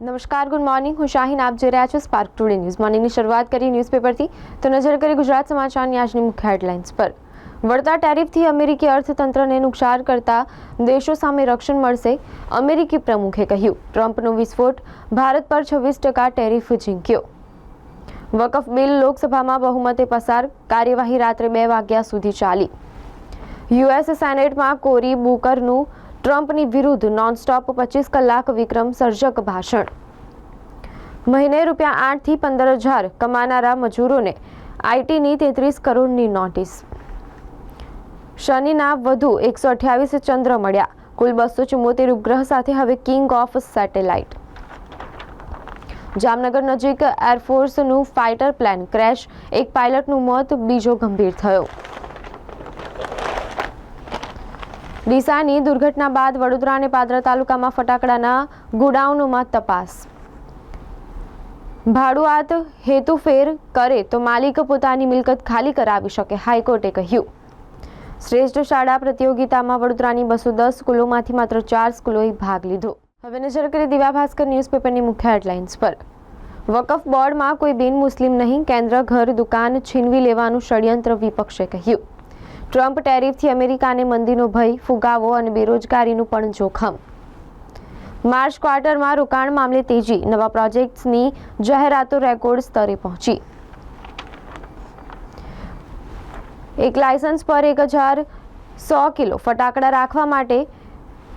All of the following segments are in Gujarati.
નમસ્કાર, ગુડ મોર્નિંગ. હું શાહીન, આપ જોઈ રહ્યા છો સ્પાર્ક ટુડે ન્યૂઝ મોર્નિંગની શરૂઆત કરી ન્યૂઝપેપરથી તો નજર કરી ગુજરાત સમાચારની આજની મુખ્ય હેડલાઇન્સ પર. વળતા ટેરિફથી અમેરિકી અર્થતંત્રને નુકસાન કરતા દેશો સામે રક્ષણ મળશે, અમેરિકી પ્રમુખે કહ્યું. ટ્રમ્પનો વિસ્ફોટ, ભારત પર છવ્વીસ ટકા ટેરિફ ઝીંક્યો. વકફ બિલ લોકસભામાં બહુમતે પસાર, કાર્યવાહી રાત્રે બે વાગ્યા સુધી ચાલી. યુએસ સેનેટમાં કોરી બુકરનું ટ્રમ્પની વિરુદ્ધ નોનસ્ટોપ પચીસ કલાક વિક્રમ સર્જક ભાષણ. મહિને રૂપિયા આઠથી પંદર હજાર કમાનારા મજૂરોને આઈટીની તેત્રીસ કરોડની નોટિસ. શનિના વધુ એકસો અઠ્યાવીસ ચંદ્ર મળ્યા. કુલ બસો ચુમ્મોતેર ઉપગ્રહ સાથે હવે કિંગ ઓફ સેટેલાઇટ. જામનગર નજીક એરફોર્સનું ફાઇટર પ્લેન ક્રેશ. એક પાયલટનું મોત, બીજો ગંભીર થયો. ડીસાની દુર્ઘટના બાદ વડોદરા અને પાદરા તાલુકામાં ફટાકડાના ગોડાઉનોમાં તપાસ. ભાડુઆત હેતુફેર કરે તો માલિક પોતાની મિલકત ખાલી કરાવી શકે, હાઈકોર્ટે કહ્યું. શ્રેષ્ઠ શાળા પ્રતિયોગિતામાં વડોદરાની બસો દસ સ્કૂલોમાંથી માત્ર ચાર સ્કૂલોએ ભાગ લીધો. હવે નજર કરી દિવ્યા ભાસ્કર ન્યૂઝપેપરની મુખ્ય હેડલાઇન્સ પર. વકફ બોર્ડમાં કોઈ બિન મુસ્લિમ નહીં, કેન્દ્ર, ઘર, દુકાન છીનવી લેવાનું ષડયંત્ર વિપક્ષે કહ્યું. ટ્રમ્પ ટેરિફથી અમેરિકાને મંદીનો ભય, ફુગાવો અને બેરોજગારીનું પણ જોખમ. માર્ચ ક્વાર્ટરમાં રોકાણ મામલે તેજી, નવા પ્રોજેક્ટ્સની જાહેરાતો રેકોર્ડ સ્તરે પહોંચી. એક લાયસન્સ પર એક હજાર સો કિલો ફટાકડા રાખવા માટે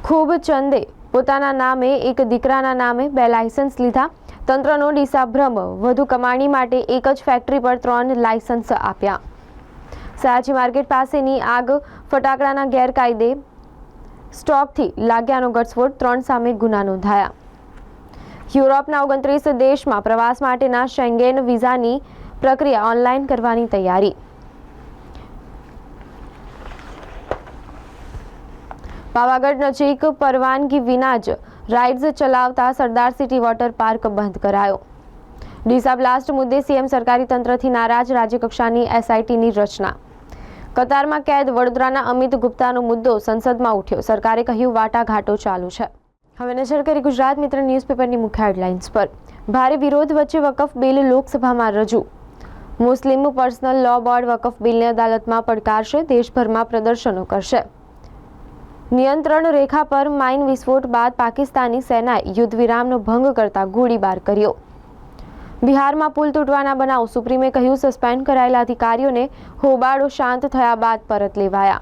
ખૂબ ચંદે પોતાના નામે, એક દીકરાના નામે બે લાયસન્સ લીધા. તંત્રનો ડીસાભ્રમ વધુ કમાણી માટે એક જ ફેક્ટરી પર ત્રણ લાયસન્સ આપ્યા. સયાજી માર્કેટ પાસેની આગ ફટાકડાના ગેરકાયદે સ્ટોકથી લાગ્યાનો ઘટસ્ફોટ, ત્રણ સામે ગુના નોંધાયા. યુરોપના ઓગણત્રીસ દેશમાં પ્રવાસ માટેના શેંગેન વિઝાની પ્રક્રિયા ઓનલાઈન કરવાની તૈયારી. પાવાગઢ નજીક પરવાનગી વિના જ રાઇડ્સ ચલાવતા સરદાર સિટી વોટર પાર્ક બંધ કરાયો. ડીસા બ્લાસ્ટ મુદ્દે સીએમ સરકારી તંત્રથી નારાજ રાજ્યકક્ષાની એસઆઈટીની રચના. કતારમાં કેદ વડોદરાના અમિત ગુપ્તાનો મુદ્દો સંસદમાં ઉઠ્યો. સરકારે કહ્યું, વાટાઘાટો ચાલુ છે. હવે નજર કરી ગુજરાત મિત્ર ન્યૂઝપેપરની મુખ્ય હેડલાઇન્સ પર. ભારે વિરોધ વચ્ચે વકફ બિલ લોકસભામાં રજૂ. Muslim personal law board Waqf બિલને અદાલતમાં પડકારશે, દેશભરમાં પ્રદર્શનો કરશે. નિયંત્રણ રેખા પર માઇન વિસ્ફોટ બાદ પાકિસ્તાની સેનાએ યુદ્ધ વિરામનો ભંગ કરતા ગોળીબાર કર્યો. બિહારમાં પુલ તૂટવાના બનાવ સુપ્રીમે કહ્યું, સસ્પેન્ડ કરાયેલા અધિકારીઓને હોબાળો શાંત થયા બાદ પરત લેવાયા.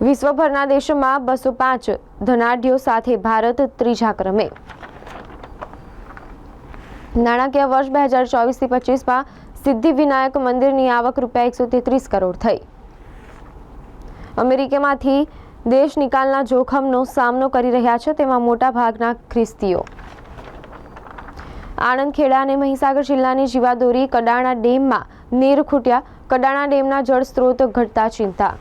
વિશ્વભરના દેશોમાં બસો પાંચ ધનાઢ્યો સાથે ભારત ત્રીજા ક્રમે નાણાકીય વર્ષ બે હજાર ચોવીસથી પચીસમાં સિદ્ધિવિનાયક મંદિરની આવક રૂપિયા એકસો તેત્રીસ કરોડ થઈ. અમેરિકામાંથી દેશ નિકાલના જોખમનો સામનો કરી રહ્યા છે તેમાં મોટા ભાગના ખ્રિસ્તીઓ. આણંદ ખેડા અને મહીસાગર જિલ્લાની જીવાદોરી કડાણા ડેમમાં નીર ખૂટ્યા. કડાણા ડેમના જળ સ્ત્રોત ઘટતા ચિંતા.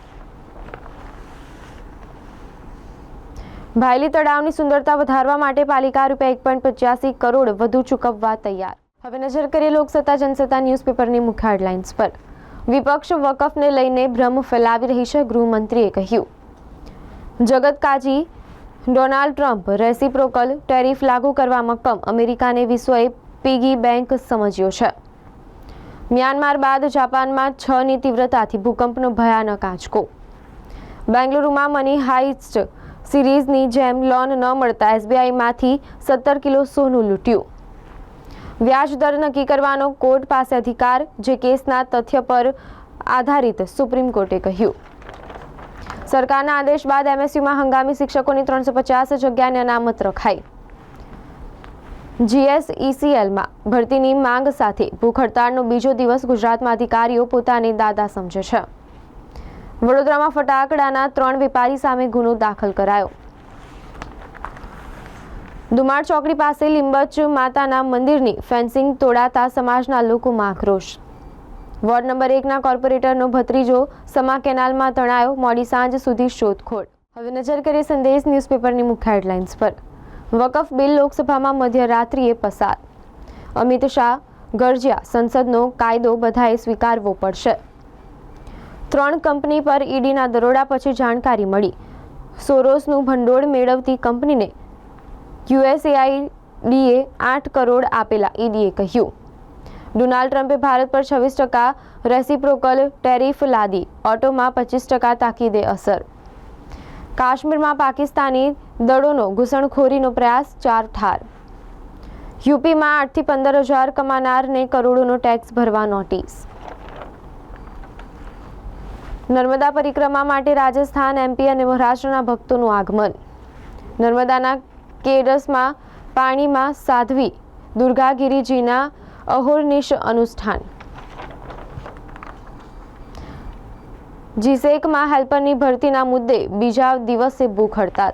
ભાયલી તળાવની સુંદરતા વધારવા માટે પાલિકા રૂપિયા એક પોઈન્ટ પચ્યાસી કરોડ વધુ ચૂકવવા તૈયાર. હવે નજર કરીએ લોકસત્તા, જનસત્તા ન્યૂઝપેપરની મુખ્ય હેડલાઇન્સ પર. વિપક્ષ વકફને લઈને ભ્રમ ફેલાવી રહી છે ગૃહમંત્રીએ કહ્યું. જગત કાજી ડોનાલ્ડ ટ્રમ્પ રેસિપ્રોકલ ટેરિફ લાગુ કરવા મક્કમ અમેરિકાને વિશ્વએ પીગી બેંક સમજ્યો છે. મ્યાનમાર બાદ જાપાનમાં છ ની તીવ્રતાથી ભૂકંપનો ભયાનક આંચકો. બેંગલુરુમાં મની હાઇસ્ટ સિરીઝની જેમ લોન ન મળતા એસબીઆઈમાંથી સત્તર કિલો સોનું લૂંટ્યું. વ્યાજ દર નક્કી કરવાનો કોર્ટ પાસે અધિકાર, જે કેસના તથ્ય પર આધારિત સુપ્રીમ કોર્ટે કહ્યું. સરકારના આદેશ બાદ એમએસયુમાં હંગામી શિક્ષકોની ત્રણસો પચાસ જગ્યાને અનામત રખાઈ. જીએસઈસીએલમાં ભરતીની માંગ સાથે ભૂખ હડતાળનો બીજો દિવસ ગુજરાતમાં અધિકારીઓ પોતાને દાદા સમજે છે. વડોદરામાં ફટાકડાના ત્રણ વેપારી સામે ગુનો દાખલ કરાયો. દુમાળ ચોકડી પાસે લીંબચ માતાના મંદિરની ફેન્સિંગ તોડાતા સમાજના લોકોમાં આક્રોશ. વોર્ડ નંબર એકના કોર્પોરેટરનો ભત્રીજો સમા કેનાલમાં તણાયો, મોડી સાંજ સુધી શોધખોળ. હવે નજર કરીએ સંદેશ ન્યૂઝપેપરની મુખ્ય હેડલાઇન્સ પર. વકફ બિલ લોકસભામાં મધ્યરાત્રિએ પસાર. અમિત શાહ, ગર્જ્યા સંસદનો કાયદો બધાએ સ્વીકારવો પડશે. ત્રણ કંપની પર ઈડીના દરોડા પછી જાણકારી મળી. સોરોસનું ભંડોળ મેળવતી કંપનીને યુએસએઆઈડીએ આઠ કરોડ આપેલા ઈડીએ કહ્યું. ડોનાલ્ડ ટ્રમ્પે ભારત પર છવ્વીસ ટકા રેસિપ્રોકલ ટેરિફ લાદી. ઓટોમાં પચીસ ટકા તાકીદે અસર. કાશ્મીરમાં પાકિસ્તાની દળોનો ઘૂસણખોરીનો પ્રયાસ ચાર ઠાર. યુપીમાં આઠથી પંદર હજાર કમાનારને કરોડોનો ટેક્સ ભરવા નોટિસ. નર્મદા પરિક્રમા માટે રાજસ્થાન, એમપી અને મહારાષ્ટ્રના ભક્તોનું આગમન. નર્મદાના કેડસમાં પાણીમાં સાધ્વી દુર્ગાગીરીજીના અહોરનિશ અનુષ્ઠાન. જીસેકમાં હેલ્પરની ભરતીના મુદ્દે બીજા દિવસે ભૂખ હડતાલ.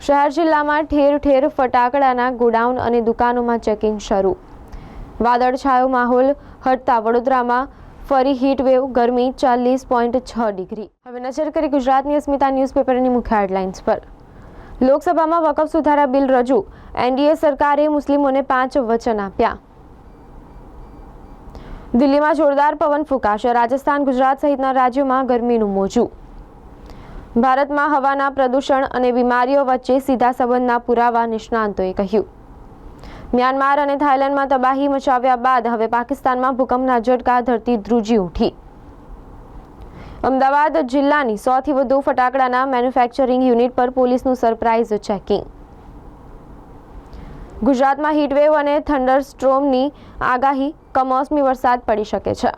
શહેર જિલ્લામાં ઠેર ઠેર ફટાકડાના ગોડાઉન અને દુકાનોમાં ચેકિંગ શરૂ. વાદળછાયો માહોલ હટતા વડોદરામાં ફરી હીટવેવ ગરમી ચાલીસ પોઈન્ટ છ ડિગ્રી. હવે નજર કરી ગુજરાતની અસ્મિતા ન્યૂઝપેપરની મુખ્ય હેડલાઇન્સ પર. લોકસભામાં વકફ સુધારા બિલ રજૂ. એનડીએ સરકારે મુસ્લિમોને પાંચ વચન આપ્યા. દિલ્હીમાં જોરદાર પવન ફૂંકાશે. રાજસ્થાન, ગુજરાત સહિતના રાજ્યોમાં ગરમીનું મોજું. ભારતમાં હવાના પ્રદૂષણ અને બીમારીઓ વચ્ચે સીધા સંબંધના પુરાવા નિષ્ણાંતોએ કહ્યું. મ્યાનમાર અને થાઇલેન્ડમાં તબાહી મચાવ્યા બાદ હવે પાકિસ્તાનમાં ભૂકંપના ઝટકા ધરતી ધ્રુજી ઉઠી. અમદાવાદ જિલ્લાની સોથી વધુ ફટાકડાના મેન્યુફેક્ચરિંગ યુનિટ પર પોલીસનું સરપ્રાઇઝ ચેકિંગ. ગુજરાતમાં હીટવેવ અને થંડરસ્ટ્રોમની આગાહી, કમોસમી વરસાદ પડી શકે છે.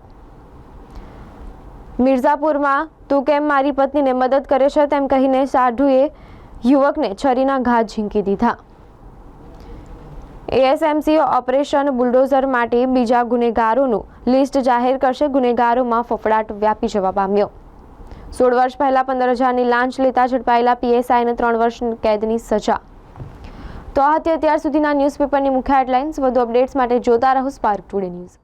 મિર્ઝાપુરમાં, તું કેમ મારી પત્નીને મદદ કરે છે? તેમ કહીને સાઢુએ યુવકને છરીના ઘા ઝીંકી દીધા. એએસએમસી ઓપરેશન બુલડોઝર માટે બીજા ગુનેગારોનું લિસ્ટ જાહેર કરશે. ગુનેગારોમાં ફફડાટ વ્યાપી જવા પામ્યો. સોળ વર્ષ પહેલા પંદર હજારની લાંચ લેતા ઝડપાયેલા પીએસઆઈને ત્રણ વર્ષ કેદની સજા. તો આ હતી અત્યાર સુધીના ન્યૂઝપેપરની મુખ્ય હેડલાઇન્સ. વધુ અપડેટ્સ માટે જોતા રહો સ્પાર્ક ટુડે ન્યૂઝ.